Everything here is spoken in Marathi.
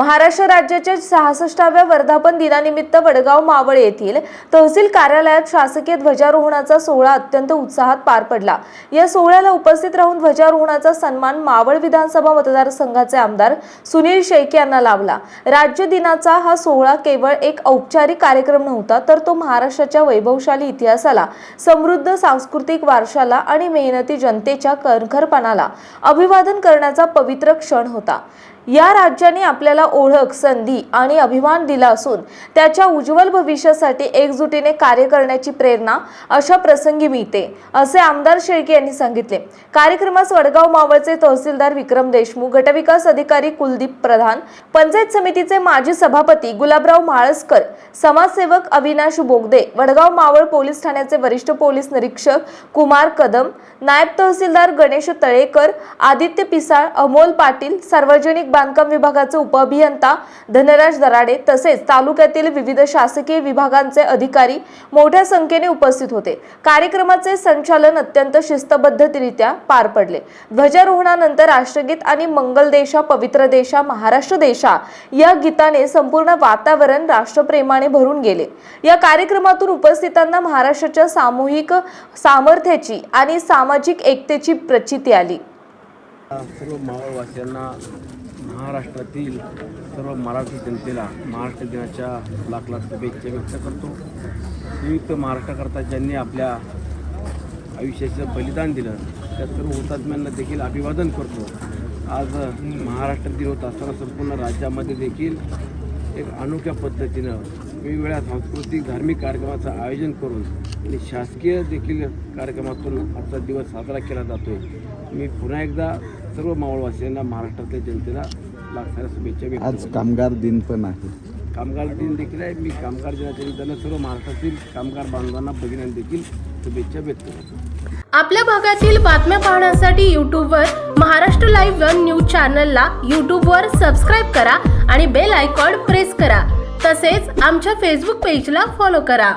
महाराष्ट्र राज्याच्या सहासष्टाव्या वर्धापन दिनानिमित्त वडगाव मावळ येथील तहसील कार्यालयात शासकीय ध्वजारोहणाचा सोहळा अत्यंत उत्साहात पार पडला. या सोहळ्याला उपस्थित राहून ध्वजारोहणाचा सन्मान मावळ विधानसभा मतदारसंघाचे आमदार सुनील शेख यांना लाभला. राज्य दिनाचा हा सोहळा केवळ एक औपचारिक कार्यक्रम नव्हता तर तो महाराष्ट्राच्या वैभवशाली इतिहासाला समृद्ध सांस्कृतिक वारशाला आणि मेहनती जनतेच्या कणखरपणाला अभिवादन करण्याचा पवित्र क्षण होता. या राज्याने आपल्याला ओळख संधी आणि अभिमान दिला असून त्याच्या उज्ज्वल भविष्यासाठी एकजुटीने कार्य करण्याची प्रेरणा अशा प्रसंगी मिळते असे आमदार शेळके यांनी सांगितले. कार्यक्रमास वडगाव मावळचे तहसीलदार विक्रम देशमुख गटविकास अधिकारी कुलदीप प्रधान पंचायत समितीचे माजी सभापती गुलाबराव म्हाळसकर समाजसेवक अविनाश बोगदे वडगाव मावळ पोलीस ठाण्याचे वरिष्ठ पोलीस निरीक्षक कुमार कदम नायब तहसीलदार गणेश तळेकर आदित्य पिसाळ अमोल पाटील सार्वजनिक बांधकाम विभागाचे उपअभियंता धनराज दराडे तसेच तालुक्यातील विविध शासकीय विभागांचे अधिकारी मोठ्या संख्येने उपस्थित होते. कार्यक्रमाचे संचालन अत्यंत शिस्तबद्धरित्या पार पडले. ध्वजारोहणानंतर राष्ट्रगीत आणि मंगल देशा पवित्र देशा महाराष्ट्र देशा या गीताने संपूर्ण वातावरण राष्ट्रप्रेमाने भरून गेले. या कार्यक्रमातून उपस्थितांना महाराष्ट्राच्या सामूहिक सामर्थ्याची आणि सामाजिक एकतेची प्रचिती आली. सर्व मावळवासियांना महाराष्ट्रातील सर्व मराठी जनतेला महाराष्ट्र दिनाच्या लाख लाख शुभेच्छा व्यक्त करतो. संयुक्त महाराष्ट्राकरता ज्यांनी आपल्या आयुष्याचं बलिदान दिलं त्या सर्व हुतात्म्यांना देखील अभिवादन करतो. आज महाराष्ट्र दिन होत असताना संपूर्ण राज्यामध्ये देखील एक अनोख्या पद्धतीनं वेगवेगळ्या सांस्कृतिक धार्मिक कार्यक्रमाचं आयोजन करून आणि शासकीय देखील कार्यक्रमातून आजचा दिवस साजरा केला जातो मी पुन्हा एकदा सर्व मावळवासियांना महाराष्ट्रातल्या जनतेला शुभेच्छा व्यक्त आज करतो. कामगार दिन पण आहे. कामगार दिन देखील आहे. मी कामगार दिनाच्या निमित्तानं सर्व महाराष्ट्रातील कामगार बांधवांना भगिन्यांना देखील शुभेच्छा व्यक्त करतो. आपल्या भागातील बातम्या पाहण्यासाठी यूट्यूबवर महाराष्ट्र लाईव्ह वन न्यूज चॅनलला यूट्यूबवर सबस्क्राईब करा आणि बेल आयकॉन प्रेस करा. तसेच आमच्या फेसबुक पेजला फॉलो करा.